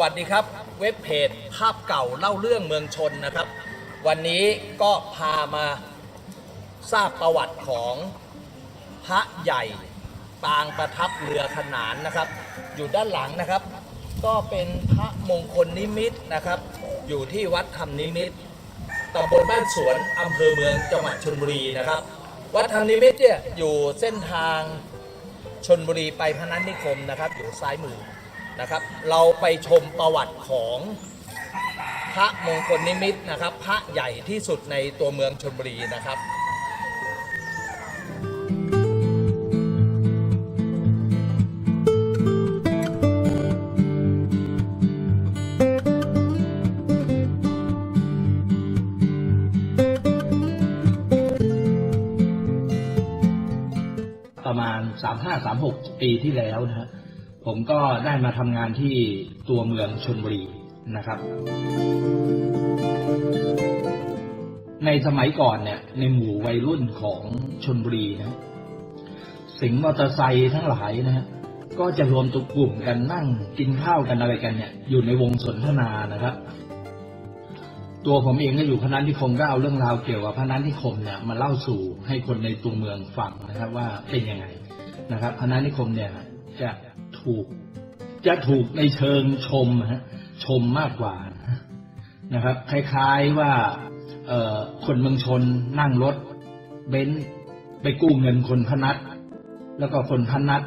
วัสดีครับ เว็บเพจภาพเก่าเล่าเรื่องเมืองชนนะครับ วันนี้ก็พามาทราบประวัติของพระใหญ่ปางประทับเรือขนานนะครับ อยู่ด้านหลังนะครับ ก็เป็นพระมงคลนิมิตนะครับ อยู่ที่วัดธรรมนิมิตตำบลบ้านสวนอำเภอเมืองจังหวัดชลบุรีนะครับ วัดธรรมนิมิตเนี่ยอยู่เส้นทางชนบุรีไปพนัสนิคมนะครับ อยู่ซ้ายมือ นะครับ เราไปชมประวัติของพระมงคลนิมิตนะครับ พระใหญ่ที่สุดในตัวเมืองชนบุรีนะครับประมาณ 3536 ปีที่แล้วนะฮะ ผมก็ได้มาทำงานที่ตัวเมืองชนบุรีนะครับ ในสมัยก่อนเนี่ย ในหมู่วัยรุ่นของชนบุรีนะสิงมอเตอร์ไซค์ทั้งหลายนะฮะก็จะรวมตัวกลุ่มกันนั่งกินข้าวกันอะไรกันเนี่ย อยู่ในวงสนทนานะครับ ตัวผมเองก็อยู่พนัสนิคมก็เอาเรื่องราวเกี่ยวกับพนัสนิคมเนี่ยมาเล่าสู่ให้คนในตัวเมืองฟังนะครับ ว่าเป็นยังไงนะครับพนัสนิคมเนี่ยจะ ถูก จะถูกในเชิงชมฮะชมมากกว่านะครับ คล้ายๆว่าคนเมืองชนนั่งรถเบนซ์ไปกู้เงินคนพนัสแล้วก็คนพนัส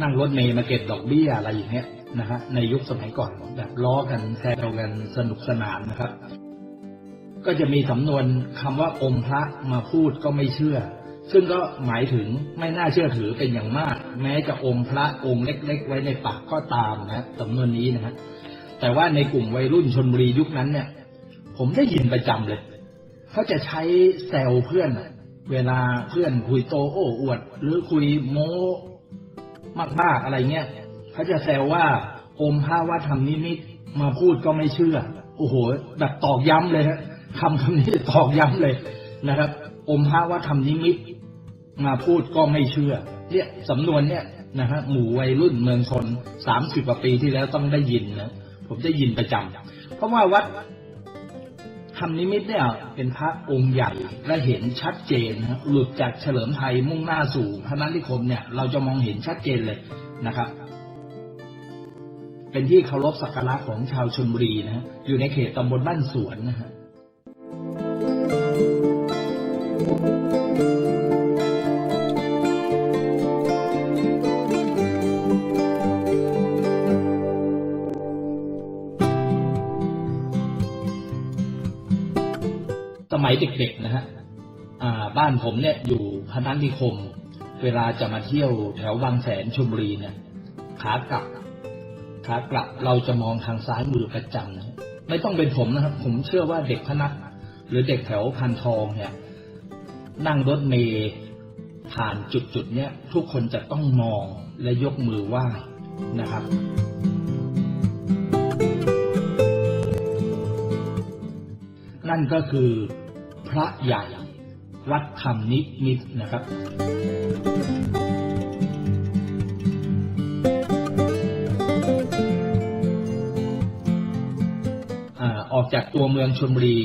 นั่งรถเมย์มาเก็บดอกเบี้ยอะไรอย่างเงี้ยนะฮะในยุคสมัยก่อนแบบล้อกันแซวกันสนุกสนานนะครับ ก็จะมีสำนวนคำว่าอมพระมาพูดก็ไม่เชื่อ ซึ่งก็หมายถึงไม่น่าเชื่อถือเป็นอย่างมาก แม้จะอมพระองค์เล็ก ๆ ไว้ในปากก็ตามนะสำนวนนี้นะฮะแต่ว่าในกลุ่มวัยรุ่นชนบุรียุคนั้นเนี่ย ผมได้ยินประจำเลยเขาจะใช้แซวเพื่อนเวลาเพื่อนคุยโตโอ้อวด หรือคุยโม้มากๆอะไรเงี้ยเขาจะแซวว่าอมพระว่าทำนิมิตมาพูดก็ไม่เชื่อ โอ้โห แบบตอกย้ำเลยฮะคำคำนี้ตอกย้ำเลยนะครับ อมพระว่าทำนิมิต มาพูดก็ไม่เชื่อ เนี่ยสำนวนเนี่ยนะฮะหมู่วัยรุ่นเมืองชนสามสิบกว่าปีที่แล้วต้องได้ยินนะผมได้ยินประจำเพราะว่าวัดทำนิมิตเนี่ยเป็นพระองค์ใหญ่และเห็นชัดเจนนะหลุดจากเฉลิมไทยมุ่งหน้าสู่พระนันิคมเนี่ย เราจะมองเห็นชัดเจนเลยนะครับ เป็นที่เคารพสักการะของชาวชนบุรีนะฮะอยู่ในเขตตำบลบ้านสวนนะฮะ ยเด็กๆนะฮะบ้านผมเนี่ยอยู่พนัสนิคม เวลาจะมาเที่ยวแถวบางแสนชลบุรีเนี่ยขากลับขากลับเราจะมองทางซ้ายมือประจำนะไม่ต้องเป็นผมนะครับ ผมเชื่อว่าเด็กพนัสหรือเด็กแถวพันทองเนี่ย นั่งรถเมล์ผ่านจุดๆเนี้ยทุกคนจะต้องมองและยกมือไหว้นะครับ นั่นก็คือ พระใหญ่ วัดธรรมนิมิตนะครับ ออกจากตัวเมืองชลบุรี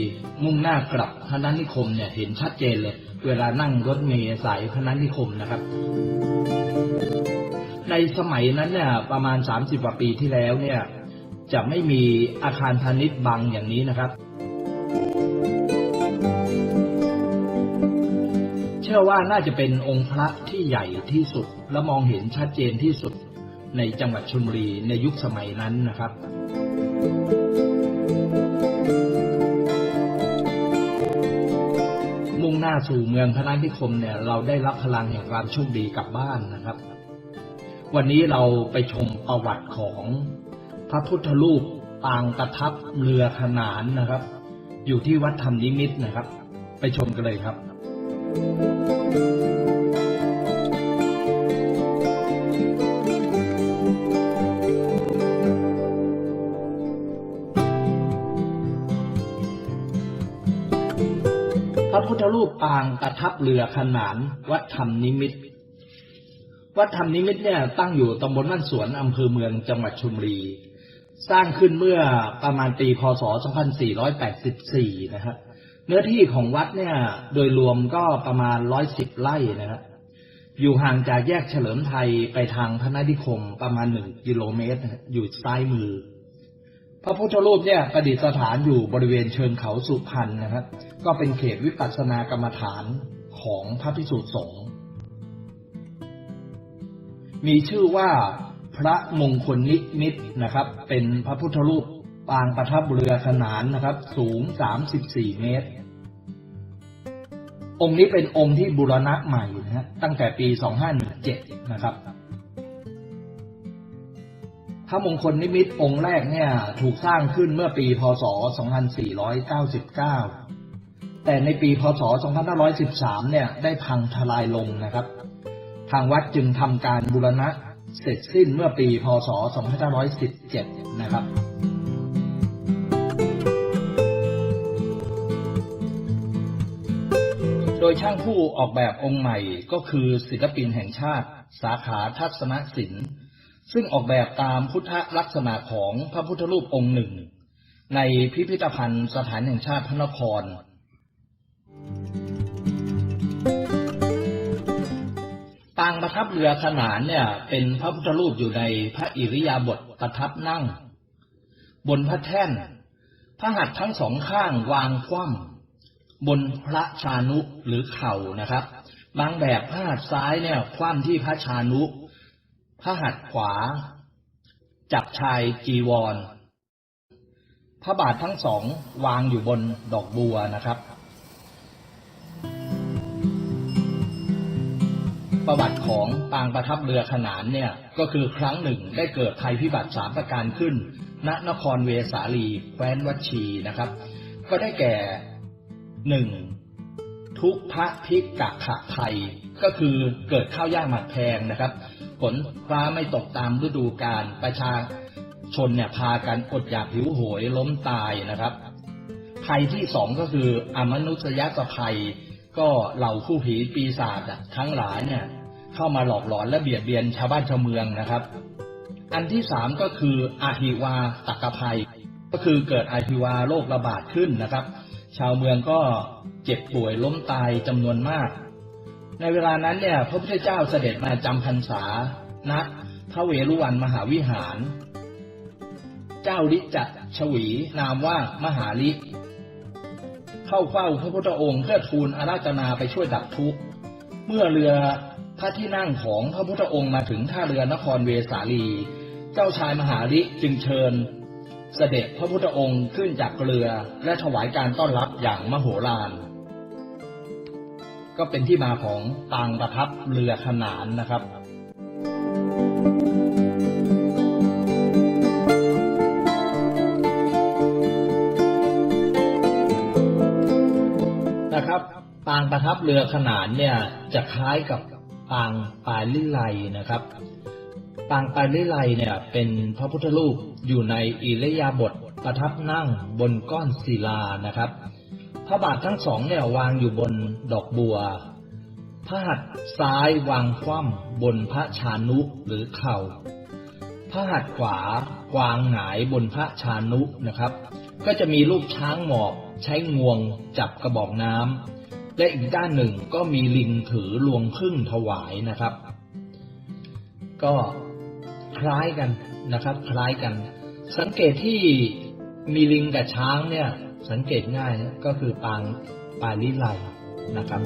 มุ่งหน้ากลับพนัสนิคมเนี่ยเห็นชัดเจนเลย เวลานั่งรถเมล์สายพนัสนิคมนะครับ ในสมัยนั้นเนี่ยประมาณ 30กว่าปีที่แล้วเนี่ยจะไม่มีอาคารพาณิชย์บังอย่างนี้นะครับ ชื่อว่าน่าจะเป็นองค์พระที่ใหญ่ที่สุด และมองเห็นชัดเจนที่สุดในจังหวัดชลบุรีในยุคสมัยนั้นนะครับ มุ่งหน้าสู่เมืองพระนันิคมเนี่ยเราได้รับพลังแห่งความโชคดีกลับบ้านนะครับ วันนี้เราไปชมประวัติของพระพุทธรูปปางประทับเรือขนานนะครับ อยู่ที่วัดธรรมนิมิตนะครับ ไปชมกันเลยครับ พระพุทธรูปปางประทับเรือขนานวัดธรรมนิมิต วัดธรรมนิมิตเนี่ยตั้งอยู่ตำบลบ้านสวนอำเภอเมืองจังหวัดชลบุรี สร้างขึ้นเมื่อประมาณปี พศ 2484 นะครับ เนื้อที่ของวัดเนี่ย โดยรวมก็ประมาณ110ไร่นะครับอยู่ห่างจากแยกเฉลิมไทยไปทางพระนานิคมประมาณ1กิโลเมตร อยู่ซ้ายมือ พระพุทธรูปเนี่ยประดิษฐานอยู่บริเวณเชิงเขาสุพรรณนะครับ ก็เป็นเขตวิปัสสนากรรมฐานของพระพิสุทธิสงฆ์มีชื่อว่าพระมงคลนิมิตนะครับ เป็นพระพุทธรูป ปางประทับเรือขนานนะครับ สูง 34 เมตร องค์นี้เป็นองค์ที่บูรณะใหม่นะฮะตั้งแต่ปี 2517 นะครับพระมงคลนิมิตองค์แรกเนี่ยถูกสร้างขึ้นเมื่อปี พศ 2499 แต่ในปีพศ 2513 เนี่ยได้พังทลายลงนะครับ ทางวัดจึงทำการบูรณะเสร็จสิ้นเมื่อปี พศ 2517 นะครับ ยช่างผู้ออกแบบองค์ใหม่ก็คือศิลปินแห่งชาติ สาขาทัศนศิลป์ ซึ่งออกแบบตามพุทธลักษณะของพระพุทธรูปองค์หนึ่ง ในพิพิธภัณฑ์สถานแห่งชาติพระนคร ปางประทับเรือขนานเนี่ยเป็นพระพุทธรูปอยู่ในพระอิริยาบถประทับนั่ง บนพระแท่น พระหัตถ์ทั้งสองข้างวางคว่ำ บนพระชานุหรือเข่านะครับ บางแบบพระหัตถ์ซ้ายเนี่ยคว่ำที่พระชานุ พระหัตถ์ขวา จับชายจีวร พระบาททั้งสองวางอยู่บนดอกบัวนะครับ ประวัติของปางประทับเรือขนานเนี่ยก็คือครั้งหนึ่งได้เกิดภัยพิบัติสามประการขึ้น ณนครเวสาลีแคว้นวัชีนะครับ ก็ได้แก่ หนึ่งทุพพพิกะขะภัยก็คือเกิดข้าวยากหมากแพงนะครับฝนฟ้าไม่ตกตามฤดูกาลประชาชนเนี่ยพากันอดอยากหิวโหยล้มตายนะครับ ภัยที่สองก็คืออมนุษยภัย ก็เหล่าผู้ผีปีศาจทั้งหลายเนี่ยเข้ามาหลอกหลอนและเบียดเบียนชาวบ้านชาวเมืองนะครับ อันที่สามก็คืออาหิวาตักภัย ก็คือเกิดอาหิวาโรคระบาดขึ้นนะครับ ชาวเมืองก็เจ็บป่วยล้มตายจำนวนมาก ในเวลานั้นเนี่ยพระพุทธเจ้าเสด็จมาจำพรรษาณพระเวรุวันมหาวิหาร เจ้าลิจัดชวี นามว่ามหาลิเข้าเฝ้าพระพุทธองค์เพื่อทูลอาราธนาไปช่วยดับทุกข์ เมื่อเรือพระที่นั่งของพระพุทธองค์มาถึงท่าเรือนครเวสาลี เจ้าชายมหาลิจึงเชิญ เสด็จพระพุทธองค์ขึ้นจากเรือและถวายการต้อนรับอย่างมโหฬารก็เป็นที่มาของปางประทับเรือขนานนะครับ นะครับ ปางประทับเรือขนานเนี่ยจะคล้ายกับปางปลายลิไลนะครับ ปางปายลิไลเนี่ยเป็นพระพุทธรูปอยู่ในอิรยาบถประทับนั่งบนก้อนศิลานะครับ พระบาททั้งสองเนี่ยวางอยู่บนดอกบัว พระหัตถ์ซ้ายวางคว่ำบนพระชานุหรือเข่า พระหัตถ์ขวาวางหงายบนพระชานุนะครับ ก็จะมีรูปช้างหมอบใช้งวงจับกระบอกน้ำและอีกด้านหนึ่งก็มีลิงถือลวงพึ่งถวายนะครับ ก็ คล้ายกันนะครับ คล้ายกัน สังเกตที่มีลิงกับช้างเนี่ย สังเกตง่ายก็คือปางปาลิไลนะครับ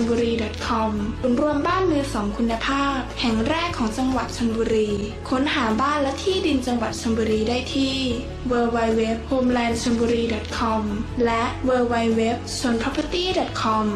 ลบุรี .com ศูนย์รวมบ้านมือสองคุณภาพ แห่งแรกของจังหวัดชลบุรี ค้นหาบ้านและที่ดินจังหวัดชลบุรีได้ที่ www.homelandchonburi.com และ w w w s o n p r o p e r t y c o m